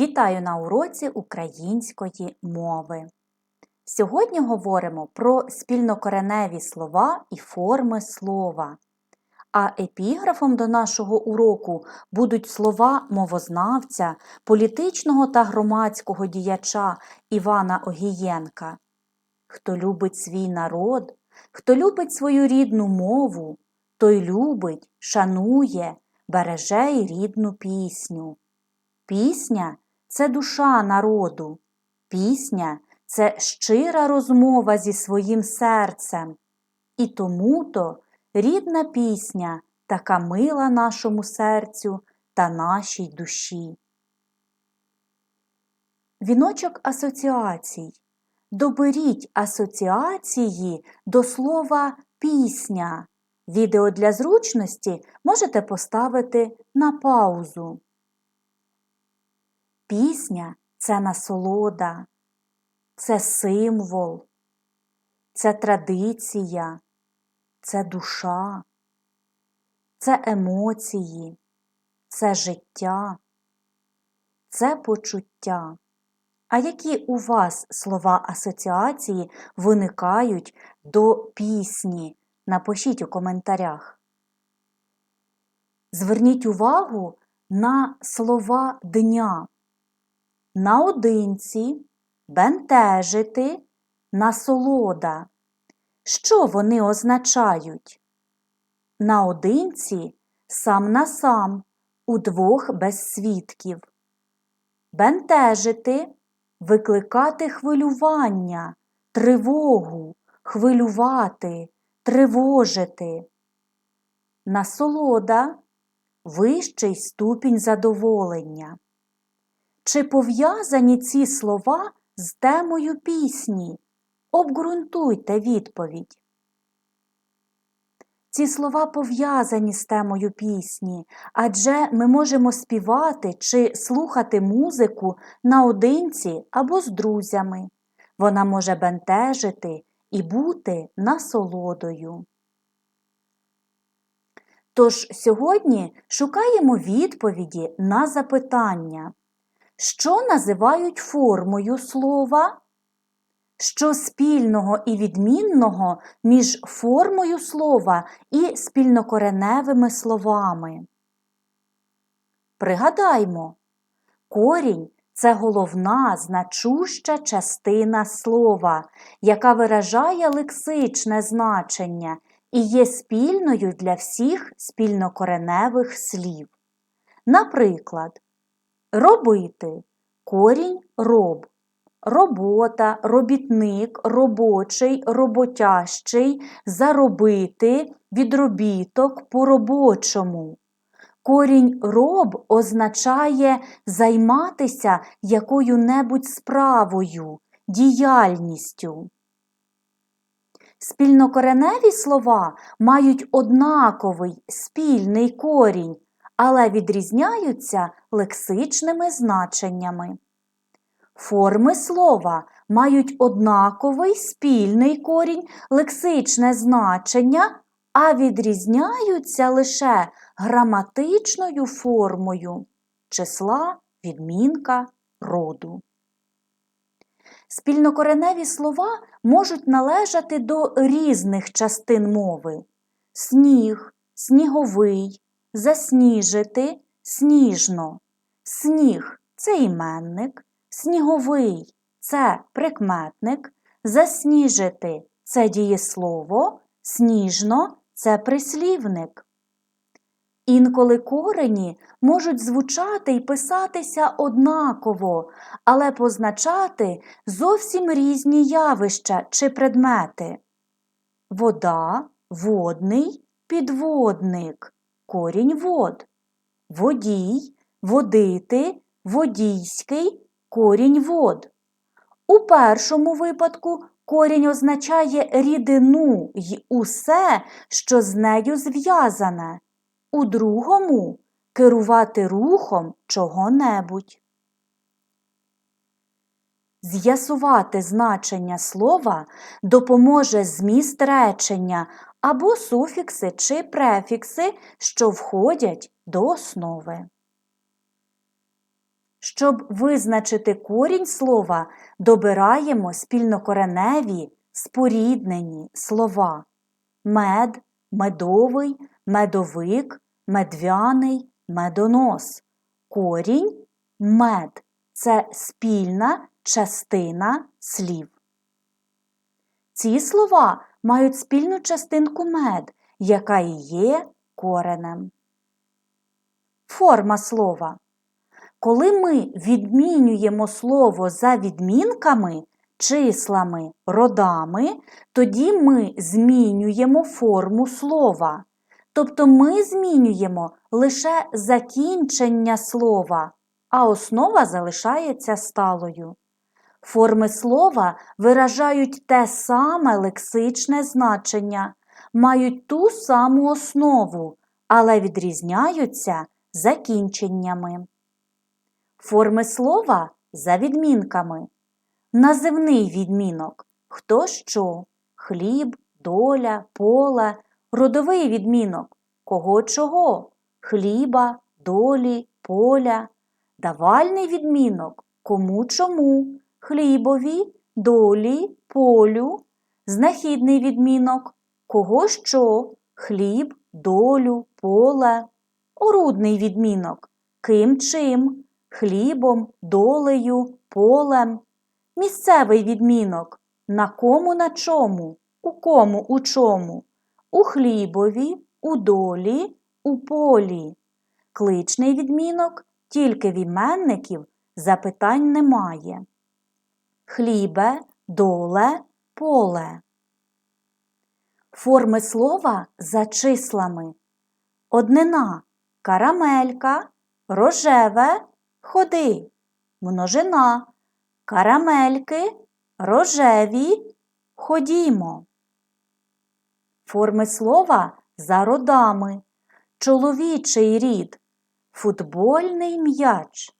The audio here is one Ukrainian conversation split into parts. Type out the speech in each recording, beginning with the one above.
Вітаю на уроці української мови. Сьогодні говоримо про спільнокореневі слова і форми слова. А епіграфом до нашого уроку будуть слова мовознавця, політичного та громадського діяча Івана Огієнка. Хто любить свій народ, хто любить свою рідну мову, той любить, шанує, береже й рідну пісню. Пісня це душа народу, пісня це щира розмова зі своїм серцем. І тому-то рідна пісня така мила нашому серцю та нашій душі. Віночок асоціацій. Доберіть асоціації до слова пісня. Відео для зручності можете поставити на паузу. Пісня це насолода, це символ, це традиція, це душа, це емоції, це життя, це почуття. А які у вас слова асоціації виникають до пісні? Напишіть у коментарях. Зверніть увагу на слова дня наодинці, бентежити, насолода. Що вони означають? Наодинці сам на сам, удвох без свідків. Бентежити викликати хвилювання, тривогу, хвилювати, тривожити. Насолода вищий ступінь задоволення. Чи пов'язані ці слова з темою пісні? Обґрунтуйте відповідь. Ці слова пов'язані з темою пісні, адже ми можемо співати чи слухати музику наодинці або з друзями. Вона може бентежити і бути насолодою. Тож сьогодні шукаємо відповіді на запитання. Що називають формою слова? Що спільного і відмінного між формою слова і спільнокореневими словами? Пригадаймо, корінь це головна значуща частина слова, яка виражає лексичне значення і є спільною для всіх спільнокореневих слів. Наприклад, Робити корінь роб, робота, робітник, робочий, роботящий, заробити, відробіток по робочому. Корінь роб означає займатися якою-небудь справою, діяльністю. Спільнокореневі слова мають однаковий спільний корінь але відрізняються лексичними значеннями. Форми слова мають однаковий спільний корінь, лексичне значення, а відрізняються лише граматичною формою числа, відмінка, роду. Спільнокореневі слова можуть належати до різних частин мови сніг, сніговий, засніжити сніжно. Сніг це іменник, сніговий це прикметник, засніжити це дієслово, сніжно це прислівник. Інколи корені можуть звучати і писатися однаково, але позначати зовсім різні явища чи предмети. Вода, водний, підводник корінь вод. Водій, водити, водійський корінь вод. У першому випадку корінь означає рідину й усе, що з нею зв'язане. У другому керувати рухом чого-небудь. З'ясувати значення слова допоможе зміст речення або суфікси чи префікси, що входять до основи. Щоб визначити корінь слова, добираємо спільнокореневі споріднені слова мед, медовий, медовик, медвяний, медонос. Корінь мед це спільна частина слів. Ці слова мають спільну частинку мед, яка і є коренем. Форма слова. Коли ми відмінюємо слово за відмінками, числами, родами, тоді ми змінюємо форму слова. Тобто ми змінюємо лише закінчення слова, а основа залишається сталою. Форми слова виражають те саме лексичне значення, мають ту саму основу, але відрізняються закінченнями. Форми слова за відмінками. Називний відмінок хто що, хліб, доля, поле, родовий відмінок кого чого, хліба, долі, поля, давальний відмінок кому чому, хлібові, долі, полю, знахідний відмінок. Кого що, хліб, долю, поле, орудний відмінок. Ким чим, хлібом, долею, полем, місцевий відмінок. На кому на чому, у кому у чому, у хлібові, у долі, у полі. Кличний відмінок. Тільки в іменників запитань немає. Хлібе, доле, поле. Форми слова за числами. Однина карамелька, рожеве, ходи, множина, карамельки, рожеві, ходімо. Форми слова за родами, чоловічий рід, футбольний м'яч,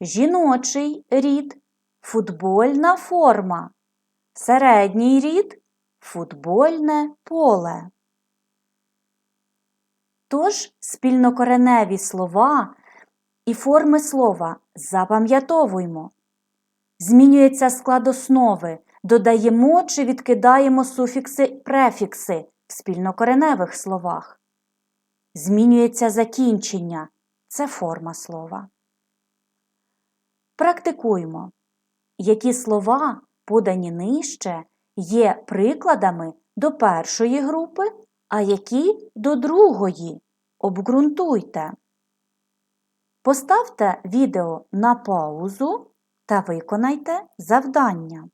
жіночий рід, футбольна форма, середній рід, футбольне поле. Тож спільнокореневі слова і форми слова запам'ятовуємо. Змінюється склад основи, додаємо чи відкидаємо суфікси префікси в спільнокореневих словах. Змінюється закінчення це форма слова. Практикуємо, які слова, подані нижче, є прикладами до першої групи, а які до другої. Обґрунтуйте. Поставте відео на паузу та виконайте завдання.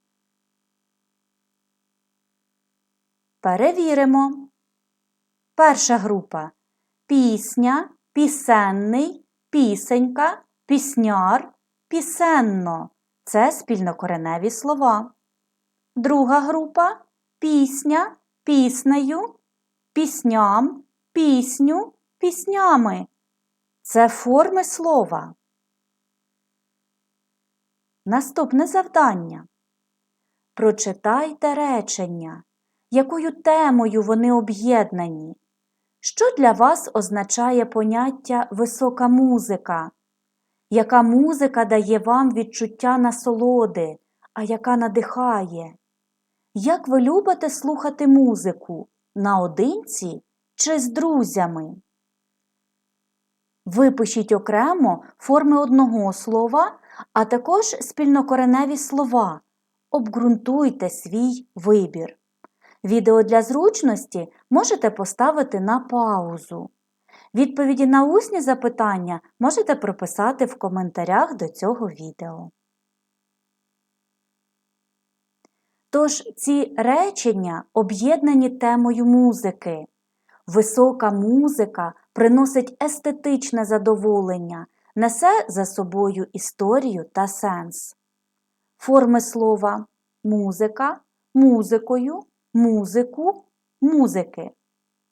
Перевіримо. Перша група пісня, пісенний, пісенька, пісняр, пісенно. Це спільнокореневі слова. Друга група пісня, піснею, пісням, пісню, піснями. Це форми слова. Наступне завдання. Прочитайте речення, якою темою вони об'єднані. Що для вас означає поняття висока музика? Яка музика дає вам відчуття насолоди, а яка надихає? Як ви любите слухати музику наодинці чи з друзями? Випишіть окремо форми одного слова, а також спільнокореневі слова. Обґрунтуйте свій вибір. Відео для зручності можете поставити на паузу. Відповіді на усні запитання можете прописати в коментарях до цього відео. Тож ці речення об'єднані темою музики. Висока музика приносить естетичне задоволення, несе за собою історію та сенс. Форми слова музика, музикою, музику, музики.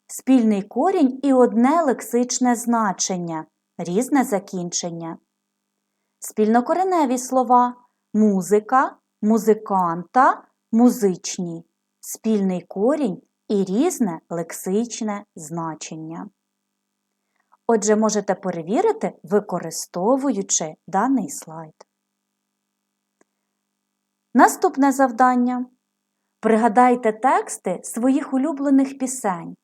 Спільний корінь і одне лексичне значення, різне закінчення. Спільнокореневі слова музика, музиканта, музичні. Спільний корінь і різне лексичне значення. Отже, можете перевірити, використовуючи даний слайд. Наступне завдання. Пригадайте тексти своїх улюблених пісень.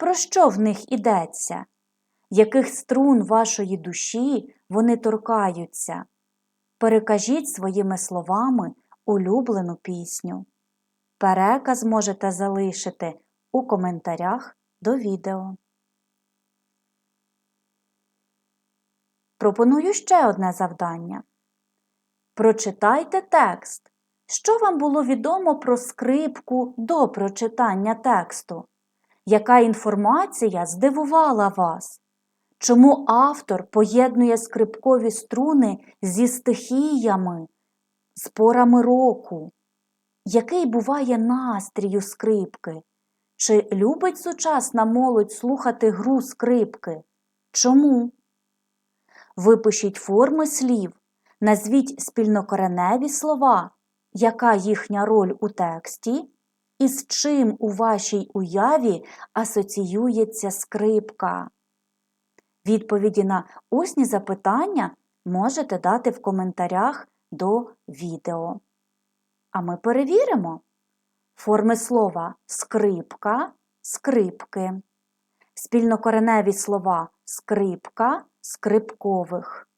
Про що в них ідеться? Яких струн вашої душі вони торкаються? Перекажіть своїми словами улюблену пісню. Переказ можете залишити у коментарях до відео. Пропоную ще одне завдання. Прочитайте текст. Що вам було відомо про скрипку до прочитання тексту? Яка інформація здивувала вас? Чому автор поєднує скрипкові струни зі стихіями, з порами року? Який буває настрій у скрипки? Чи любить сучасна молодь слухати гру скрипки? Чому? Випишіть форми слів, назвіть спільнокореневі слова, яка їхня роль у тексті, і з чим у вашій уяві асоціюється скрипка. Відповіді на усні запитання можете дати в коментарях до відео. А ми перевіримо форми слова скрипка, скрипки, спільнокореневі слова скрипка, скрипкових.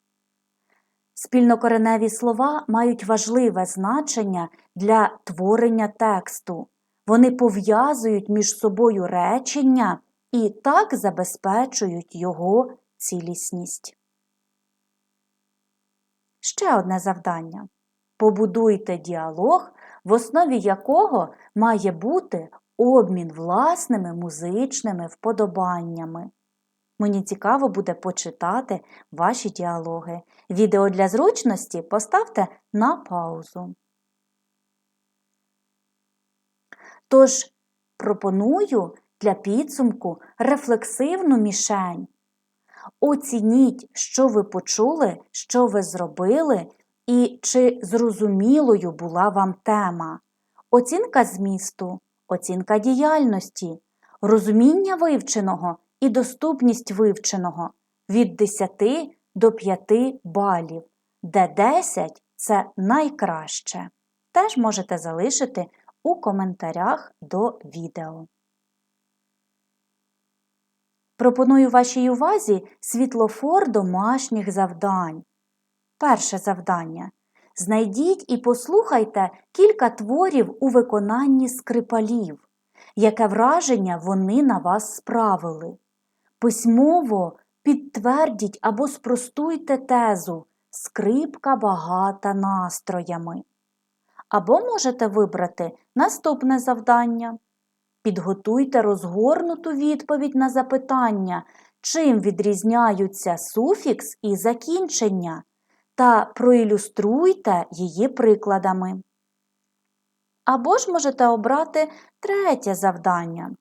Спільнокореневі слова мають важливе значення для творення тексту. Вони пов'язують між собою речення і так забезпечують його цілісність. Ще одне завдання. Побудуйте діалог, в основі якого має бути обмін власними музичними вподобаннями. Мені цікаво буде почитати ваші діалоги. Відео для зручності поставте на паузу. Тож пропоную для підсумку рефлексивну мішень. Оцініть, що ви почули, що ви зробили і чи зрозумілою була вам тема. Оцінка змісту, оцінка діяльності, розуміння вивченого і доступність вивченого від 10 до 5 балів, де 10 це найкраще. Теж можете залишити у коментарях до відео. Пропоную вашій увазі світлофор домашніх завдань. Перше завдання. Знайдіть і послухайте кілька творів у виконанні скрипалів, яке враження вони на вас справили. Письмово підтвердіть або спростуйте тезу скрипка багата настроями. Або можете вибрати наступне завдання. Підготуйте розгорнуту відповідь на запитання, чим відрізняються суфікс і закінчення, та проілюструйте її прикладами. Або ж можете обрати третє завдання.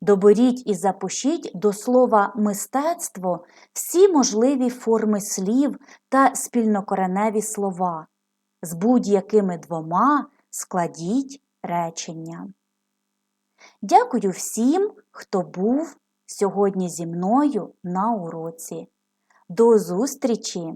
Доберіть і запишіть до слова мистецтво всі можливі форми слів та спільнокореневі слова. З будь-якими двома складіть речення. Дякую всім, хто був сьогодні зі мною на уроці. До зустрічі!